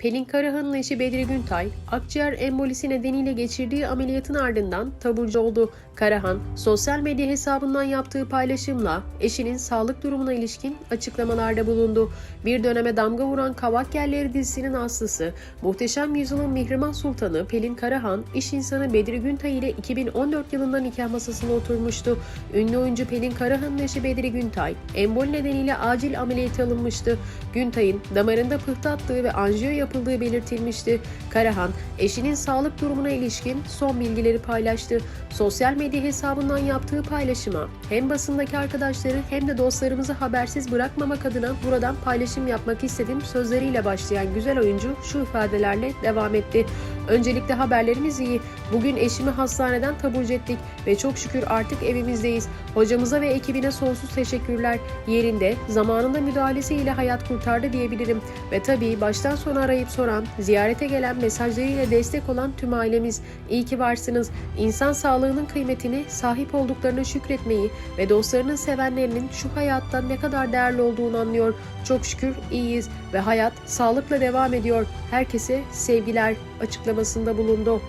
Pelin Karahan'ın eşi Bedri Güntay, akciğer embolisi nedeniyle geçirdiği ameliyatın ardından taburcu oldu. Karahan, sosyal medya hesabından yaptığı paylaşımla eşinin sağlık durumuna ilişkin açıklamalarda bulundu. Bir döneme damga vuran Kavak Yerleri dizisinin aslısı, Muhteşem Yüzyılın Mihrimah Sultanı Pelin Karahan, iş insanı Bedri Güntay ile 2014 yılında nikah masasına oturmuştu. Ünlü oyuncu Pelin Karahan'ın eşi Bedri Güntay, embol nedeniyle acil ameliyata alınmıştı. Güntay'ın damarında pıhtı attığı ve anjiyo yapıldığı belirtilmişti. Karahan, eşinin sağlık durumuna ilişkin son bilgileri paylaştı. Sosyal medya hesabından yaptığı paylaşıma hem basındaki arkadaşları hem de dostlarımızı habersiz bırakmamak adına buradan paylaşım yapmak istedim sözleriyle başlayan güzel oyuncu şu ifadelerle devam etti. Öncelikle haberlerimiz iyi. Bugün eşimi hastaneden taburcu ettik ve çok şükür artık evimizdeyiz. Hocamıza ve ekibine sonsuz teşekkürler. Yerinde, zamanında müdahalesiyle hayat kurtardı diyebilirim. Ve tabii baştan sona arayıp soran, ziyarete gelen mesajlarıyla destek olan tüm ailemiz. İyi ki varsınız. İnsan sağlığının kıymetini, sahip olduklarına şükretmeyi ve dostlarının sevenlerinin şu hayatta ne kadar değerli olduğunu anlıyor. Çok şükür iyiyiz ve hayat sağlıkla devam ediyor. Herkese sevgiler açıklamasında bulundu.